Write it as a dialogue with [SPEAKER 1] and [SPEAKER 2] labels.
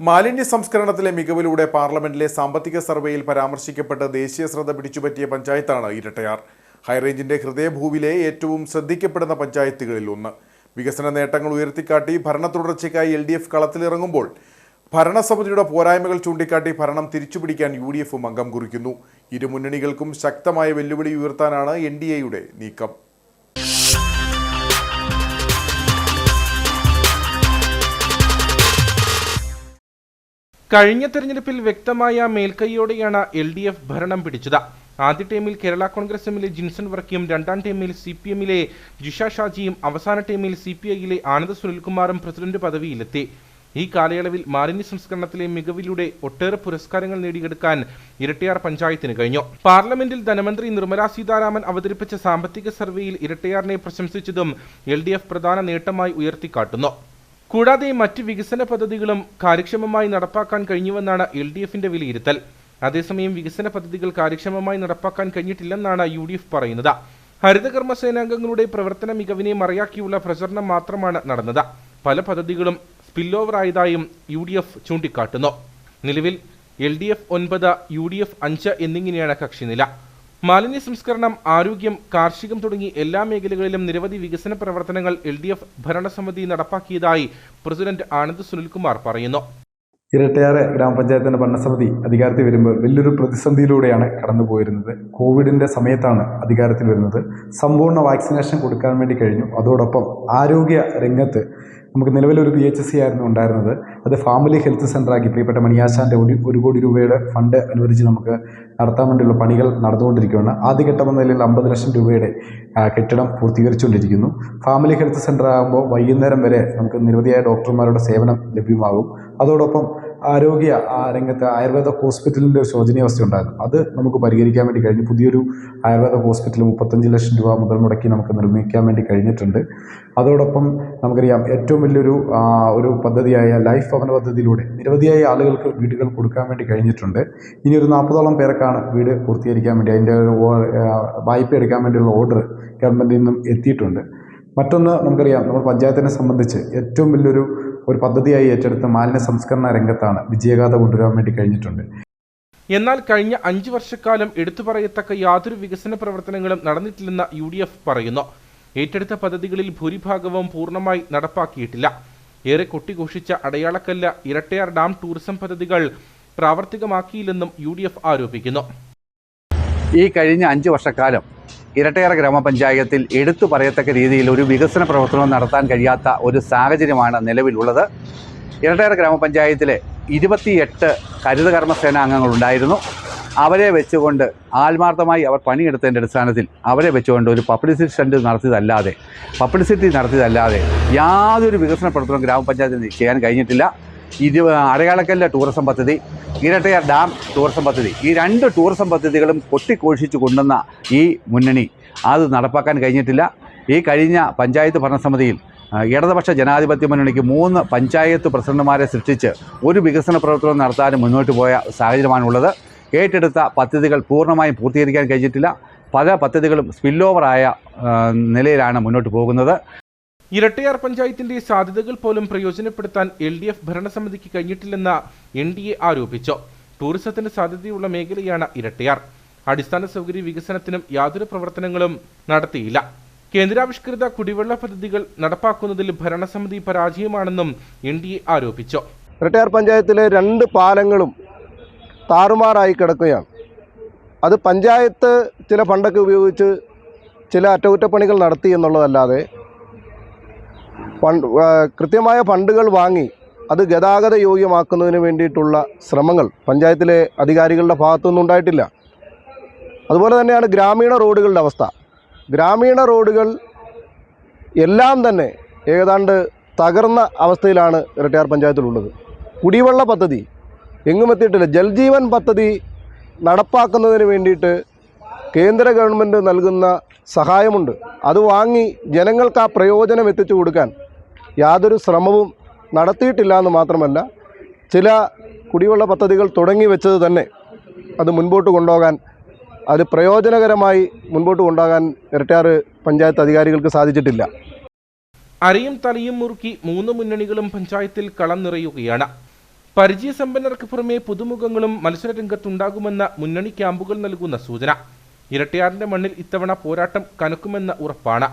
[SPEAKER 1] മാലിന്യ സംസ്കരണത്തിലെ മികവിലൂടെ പാർലമെന്റിലെ സാമ്പത്തിക സർവേയിൽ പരാമർശിക്കപ്പെട്ട് ദേശീയ ശ്രദ്ധ പിടിച്ചുപറ്റിയ പഞ്ചായത്താണ് ഇരട്ടയാർ. ഹൈറേഞ്ചിന്റെ ഹൃദയഭൂവിലെ ഏറ്റവും ശ്രദ്ധിക്കപ്പെടുന്ന പഞ്ചായത്തുകളിൽ ഒന്ന്. വികസന നേട്ടങ്ങൾ ഉയർത്തിക്കാട്ടി ഭരണ തുടർച്ചയ്ക്കായി എൽ ഡി എഫ് കളത്തിലിറങ്ങുമ്പോൾ ഭരണസമിതിയുടെ പോരായ്മകൾ ചൂണ്ടിക്കാട്ടി ഭരണം തിരിച്ചുപിടിക്കാൻ യു ഡി എഫും അംഗം കുറിക്കുന്നു. ഇരു മുന്നണികൾക്കും ശക്തമായ വെല്ലുവിളി ഉയർത്താനാണ് എൻ ഡി എയുടെ നീക്കം.
[SPEAKER 2] കഴിഞ്ഞ തെരഞ്ഞെടുപ്പിൽ വ്യക്തമായ മേൽക്കൈയോടെയാണ് എൽ ഡി എഫ് ഭരണം പിടിച്ചത്. ആദ്യ ടൈമിൽ കേരള കോൺഗ്രസ് എമ്മിലെ ജിൻസൺ വർക്കിയും രണ്ടാം ടൈമിൽ സി പി എമ്മിലെ ജിഷ ഷാജിയും അവസാന ടൈമിൽ സി പി ഐയിലെ ആനന്ദ് സുനിൽകുമാറും പ്രസിഡന്റ് പദവിയിലെത്തി. ഈ കാലയളവിൽ മാലിന്യ സംസ്കരണത്തിലെ മികവിലൂടെ ഒട്ടേറെ പുരസ്കാരങ്ങൾ നേടിയെടുക്കാൻ ഇരട്ടയാർ പഞ്ചായത്തിന് കഴിഞ്ഞു. പാർലമെന്റിൽ ധനമന്ത്രി നിർമ്മല സീതാരാമൻ അവതരിപ്പിച്ച സാമ്പത്തിക സർവേയിൽ ഇരട്ടയാറിനെ പ്രശംസിച്ചതും എൽ പ്രധാന നേട്ടമായി ഉയർത്തിക്കാട്ടുന്നു. കൂടാതെ മറ്റ് വികസന പദ്ധതികളും കാര്യക്ഷമമായി നടപ്പാക്കാൻ കഴിഞ്ഞുവെന്നാണ് എൽ ഡി എഫിന്റെ വിലയിരുത്തൽ. അതേസമയം വികസന പദ്ധതികൾ കാര്യക്ഷമമായി നടപ്പാക്കാൻ കഴിഞ്ഞിട്ടില്ലെന്നാണ് യു ഡി എഫ് പറയുന്നത്. ഹരിതകർമ്മ സേനാംഗങ്ങളുടെ പ്രവർത്തന മികവിനെ മറയാക്കിയുള്ള പ്രചരണം മാത്രമാണ് നടന്നത്. പല പദ്ധതികളും സ്പിൽ ഓവർ ആയതായും യു ഡി എഫ് ചൂണ്ടിക്കാട്ടുന്നു. നിലവിൽ എൽ ഡി എഫ് ഒൻപത് യു ഡി എഫ് അഞ്ച് എന്നിങ്ങനെയാണ് കക്ഷിനില. മാലിന്യ സംസ്കരണം ആരോഗ്യം കാർഷികം തുടങ്ങി എല്ലാ മേഖലകളിലും നിരവധി വികസന പ്രവർത്തനങ്ങൾ എൽ ഡി എഫ് ഭരണസമിതി നടപ്പാക്കിയതായി പ്രസിഡന്റ് ആനന്ദ് സുനിൽകുമാർ പറയുന്നു.
[SPEAKER 3] ഇരട്ടയാറ് ഗ്രാമപഞ്ചായത്തിന്റെ ഭരണസമിതി അധികാരത്തിൽ വരുമ്പോൾ വലിയൊരു പ്രതിസന്ധിയിലൂടെയാണ് കടന്നുപോയിരുന്നത്. കോവിഡിന്റെ സമയത്താണ് അധികാരത്തിൽ വരുന്നത്. സമ്പൂർണ വാക്സിനേഷൻ കൊടുക്കാൻ വേണ്ടി കഴിഞ്ഞു. അതോടൊപ്പം ആരോഗ്യ രംഗത്ത് നമുക്ക് നിലവിലൊരു പി എച്ച് സി ആയിരുന്നു ഉണ്ടായിരുന്നത്. അത് ഫാമിലി ഹെൽത്ത് സെന്ററാക്കി പ്രിയപ്പെട്ട മണിയാശാന്റെ ഒരു ഒരു കോടി രൂപയുടെ ഫണ്ട് അനുവദിച്ച് നമുക്ക് നടത്താൻ വേണ്ടിയുള്ള പണികൾ നടന്നുകൊണ്ടിരിക്കുകയാണ്. ആദ്യഘട്ടം എന്ന നിലയിൽ അമ്പത് ലക്ഷം രൂപയുടെ കെട്ടിടം പൂർത്തീകരിച്ചുകൊണ്ടിരിക്കുന്നു. ഫാമിലി ഹെൽത്ത് സെന്റർ ആകുമ്പോൾ വൈകുന്നേരം വരെ നമുക്ക് നിരവധിയായ ഡോക്ടർമാരുടെ സേവനം ലഭ്യമാകും. അതോടൊപ്പം ആരോഗ്യ രംഗത്ത് ആയുർവേദ ഹോസ്പിറ്റലിന്റെ ഒരു ശോചനീയാവസ്ഥ ഉണ്ടായിരുന്നു. അത് നമുക്ക് പരിഹരിക്കാൻ വേണ്ടി കഴിഞ്ഞു പുതിയൊരു ആയുർവേദ ഹോസ്പിറ്റൽ മുപ്പത്തഞ്ച് ലക്ഷം രൂപ മുതൽ മുടക്കി നമുക്ക് നിർമ്മിക്കാൻ വേണ്ടി കഴിഞ്ഞിട്ടുണ്ട്. അതോടൊപ്പം നമുക്കറിയാം ഏറ്റവും വലിയൊരു ഒരു പദ്ധതിയായ ലൈഫ് ഭവന പദ്ധതിയിലൂടെ നിരവധിയായ ആളുകൾക്ക് വീടുകൾ കൊടുക്കാൻ വേണ്ടി കഴിഞ്ഞിട്ടുണ്ട്. ഇനി ഒരു നാൽപ്പതോളം പേർക്കാണ് വീട് പൂർത്തീകരിക്കാൻ വേണ്ടി അതിന്റെ വായ്പ എടുക്കാൻ വേണ്ടിയുള്ള ഓർഡർ ഗവൺമെന്റിൽ നിന്നും എത്തിയിട്ടുണ്ട്. മറ്റൊന്ന് നമുക്കറിയാം നമ്മുടെ പഞ്ചായത്തിനെ സംബന്ധിച്ച് ഏറ്റവും വലിയൊരു ഒരു പദ്ധതിയായി ഏറ്റെടുത്ത മാലിന്യ സംസ്കരണ രംഗത്താണ് വിജയഗാഥ കൊണ്ടുവരാൻ വേണ്ടി കഴിഞ്ഞിട്ടുണ്ട്.
[SPEAKER 2] എന്നാൽ കഴിഞ്ഞ അഞ്ചു വർഷക്കാലം എടുത്തു പറയത്തക്ക യാതൊരു വികസന പ്രവർത്തനങ്ങളും നടന്നിട്ടില്ലെന്ന് യു ഡി എഫ് പറയുന്നു. ഏറ്റെടുത്ത പദ്ധതികളിൽ ഭൂരിഭാഗവും പൂർണമായി നടപ്പാക്കിയിട്ടില്ല. ഏറെ കൊട്ടിഘോഷിച്ച അടയാളക്കല്ല് ഇരട്ടയാർ ഡാം ടൂറിസം പദ്ധതികൾ പ്രാവർത്തികമാക്കിയില്ലെന്നും യു ഡി എഫ് ആരോപിക്കുന്നു.
[SPEAKER 4] ഈ കഴിഞ്ഞ അഞ്ച് വർഷക്കാലം ഇരട്ടയാർ ഗ്രാമപഞ്ചായത്തിൽ എടുത്തു പറയത്തക്ക രീതിയിൽ ഒരു വികസന പ്രവർത്തനം നടത്താൻ കഴിയാത്ത ഒരു സാഹചര്യമാണ് നിലവിലുള്ളത്. ഇരട്ടയാറ ഗ്രാമപഞ്ചായത്തിലെ ഇരുപത്തിയെട്ട് ഹരിതകർമ്മ സേനാംഗങ്ങളുണ്ടായിരുന്നു അവരെ വെച്ചുകൊണ്ട് ആത്മാർത്ഥമായി അവർ പണിയെടുത്തതിന്റെ അടിസ്ഥാനത്തിൽ അവരെ വെച്ചുകൊണ്ട് ഒരു പബ്ലിസിറ്റി സ്റ്റണ്ട് നടത്തിയതല്ലാതെ പബ്ലിസിറ്റി നടത്തിയതല്ലാതെ യാതൊരു വികസന പ്രവർത്തനവും ഗ്രാമപഞ്ചായത്തിന് ചെയ്യാൻ കഴിഞ്ഞിട്ടില്ല. ഇരു അടയാളക്കല്ല ടൂറിസം പദ്ധതി ഇരട്ടയാർ ഡാം ടൂറിസം പദ്ധതി. ഈ രണ്ട് ടൂറിസം പദ്ധതികളും കൊട്ടിക്കോഷിച്ച് കൊണ്ടുവന്ന ഈ മുന്നണി അത് നടപ്പാക്കാൻ കഴിഞ്ഞിട്ടില്ല. ഈ കഴിഞ്ഞ പഞ്ചായത്ത് ഭരണസമിതിയിൽ ഇടതുപക്ഷ ജനാധിപത്യ മുന്നണിക്ക് മൂന്ന് പഞ്ചായത്ത് പ്രസിഡന്റുമാരെ സൃഷ്ടിച്ച് ഒരു വികസന പ്രവർത്തനം നടത്താനും മുന്നോട്ട് പോയ സാഹചര്യമാണുള്ളത്. ഏറ്റെടുത്ത പദ്ധതികൾ പൂർണമായും പൂർത്തീകരിക്കാൻ കഴിഞ്ഞിട്ടില്ല. പല പദ്ധതികളും സ്പില്ലോവറായ നിലയിലാണ് മുന്നോട്ട് പോകുന്നത്.
[SPEAKER 2] ഇരട്ടയാർ പഞ്ചായത്തിന്റെ സാധ്യതകൾ പോലും പ്രയോജനപ്പെടുത്താൻ എൽ ഡി എഫ് ഭരണസമിതിക്ക് കഴിഞ്ഞിട്ടില്ലെന്ന് എൻ ഡി എ ആരോപിച്ചു. ടൂറിസത്തിന് സാധ്യതയുള്ള മേഖലയാണ് ഇരട്ടയാർ. അടിസ്ഥാന സൗകര്യ വികസനത്തിനും യാതൊരു പ്രവർത്തനങ്ങളും നടത്തിയില്ല. കേന്ദ്രാവിഷ്കൃത കുടിവെള്ള പദ്ധതികൾ നടപ്പാക്കുന്നതിൽ ഭരണസമിതി പരാജയമാണെന്നും എൻ ഡി എ ആരോപിച്ചു.
[SPEAKER 5] ഇരട്ടയാർ പഞ്ചായത്തിലെ രണ്ട് പാലങ്ങളും താറുമാറായി കിടക്കുകയാണ്. അത് പഞ്ചായത്ത് ചില ഫണ്ടൊക്കെ ഉപയോഗിച്ച് ചില അറ്റകുറ്റപ്പണികൾ നടത്തി എന്നുള്ളതല്ലാതെ ഫണ്ട് കൃത്യമായ ഫണ്ടുകൾ വാങ്ങി അത് ഗതാഗത യോഗ്യമാക്കുന്നതിന് വേണ്ടിയിട്ടുള്ള ശ്രമങ്ങൾ പഞ്ചായത്തിലെ അധികാരികളുടെ ഭാഗത്തുനിന്നും ഉണ്ടായിട്ടില്ല. അതുപോലെ തന്നെയാണ് ഗ്രാമീണ റോഡുകളുടെ അവസ്ഥ. ഗ്രാമീണ റോഡുകൾ എല്ലാം തന്നെ ഏതാണ്ട് തകർന്ന അവസ്ഥയിലാണ് ഇരട്ടയാർ പഞ്ചായത്തിലുള്ളത്. കുടിവെള്ള പദ്ധതി എങ്ങും എത്തിയിട്ടില്ല. ജൽജീവൻ പദ്ധതി നടപ്പാക്കുന്നതിന് വേണ്ടിയിട്ട് കേന്ദ്ര ഗവൺമെന്റ് നൽകുന്ന സഹായമുണ്ട്. അത് വാങ്ങി ജനങ്ങൾക്ക് ആ പ്രയോജനം എത്തിച്ചു കൊടുക്കാൻ യാതൊരു ശ്രമവും നടത്തിയിട്ടില്ല എന്ന് മാത്രമല്ല ചില കുടിവെള്ള പദ്ധതികൾ തുടങ്ങി വെച്ചത് തന്നെ അത് മുൻപോട്ട് കൊണ്ടുപോകാൻ അത് പ്രയോജനകരമായി മുൻപോട്ട് കൊണ്ടുപോകാൻ ഇരട്ടാറ് പഞ്ചായത്ത് അധികാരികൾക്ക് സാധിച്ചിട്ടില്ല.
[SPEAKER 2] അരയും തലയും മുറുക്കി മൂന്ന് മുന്നണികളും പഞ്ചായത്തിൽ കളം നിറയുകയാണ്. പരിചയസമ്പന്നർക്ക് പുറമെ പുതുമുഖങ്ങളും മത്സരരംഗത്തുണ്ടാകുമെന്ന മുന്നണി ക്യാമ്പുകൾ നൽകുന്ന സൂചന. ഇരട്ടയാറിന്റെ മണ്ണിൽ ഇത്തവണ പോരാട്ടം കനക്കുമെന്ന ഉറപ്പാണ്